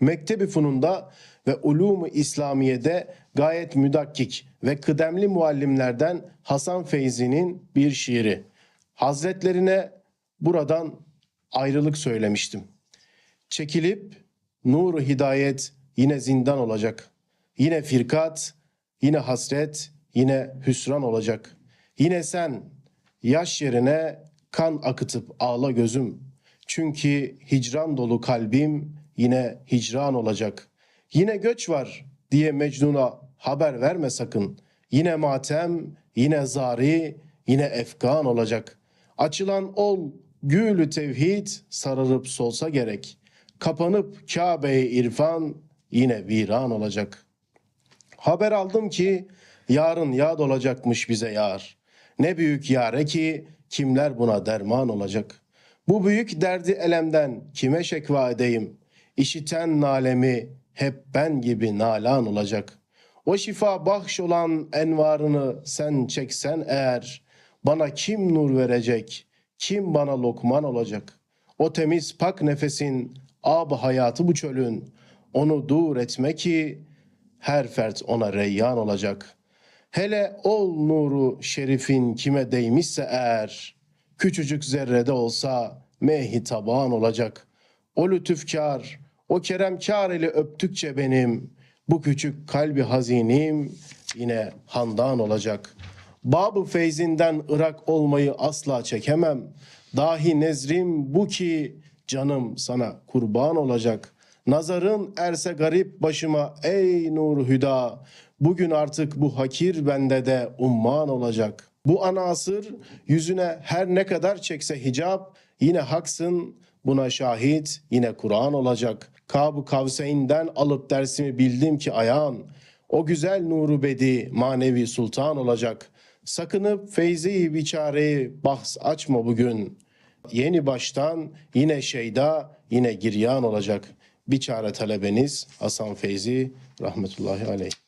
Mektebi Funun'da ve Ulûm-u İslamiye'de gayet müdakkik ve kıdemli muallimlerden Hasan Feyzi'nin bir şiiri. Hazretlerine buradan ayrılık söylemiştim. Çekilip nuru hidayet yine zindan olacak. Yine firkat, yine hasret, yine hüsran olacak. Yine sen yaş yerine kan akıtıp ağla gözüm. Çünkü hicran dolu kalbim yine hicran olacak. Yine göç var diye Mecnun'a haber verme sakın. Yine matem, yine zari, yine efkan olacak. Açılan ol gülü tevhid sararıp solsa gerek. Kapanıp Kabe-i irfan yine viran olacak. Haber aldım ki yarın yağ olacakmış bize yar. Ne büyük yare ki kimler buna derman olacak. Bu büyük derdi elemden kime şekva edeyim? İşiten nalemi hep ben gibi nalan olacak. O şifa bahş olan envarını sen çeksen eğer, bana kim nur verecek, kim bana lokman olacak? O temiz pak nefesin ab hayatı bu çölün, onu dur etme ki her fert ona reyyan olacak. Hele ol nuru şerifin kime değmişse eğer, küçücük zerrede olsa mehi taban olacak. O lütufkar, o keremkar ile öptükçe benim, bu küçük kalbi hazinim yine handan olacak. Babı feyzinden ırak olmayı asla çekemem. Dahi nezrim bu ki canım sana kurban olacak. Nazarın erse garip başıma ey nur hüda. Bugün artık bu hakir bende de umman olacak. Bu ana asır yüzüne her ne kadar çekse hicap yine haksın buna şahit yine Kur'an olacak. Kab-ı Kavseyn'den alıp dersimi bildim ki ayağın o güzel nuru bedi manevi sultan olacak. Sakınıp feyzi biçareyi bahs açma bugün. Yeni baştan yine şeyda yine giryan olacak. Biçare talebeniz Hasan Feyzi rahmetullahi aleyh.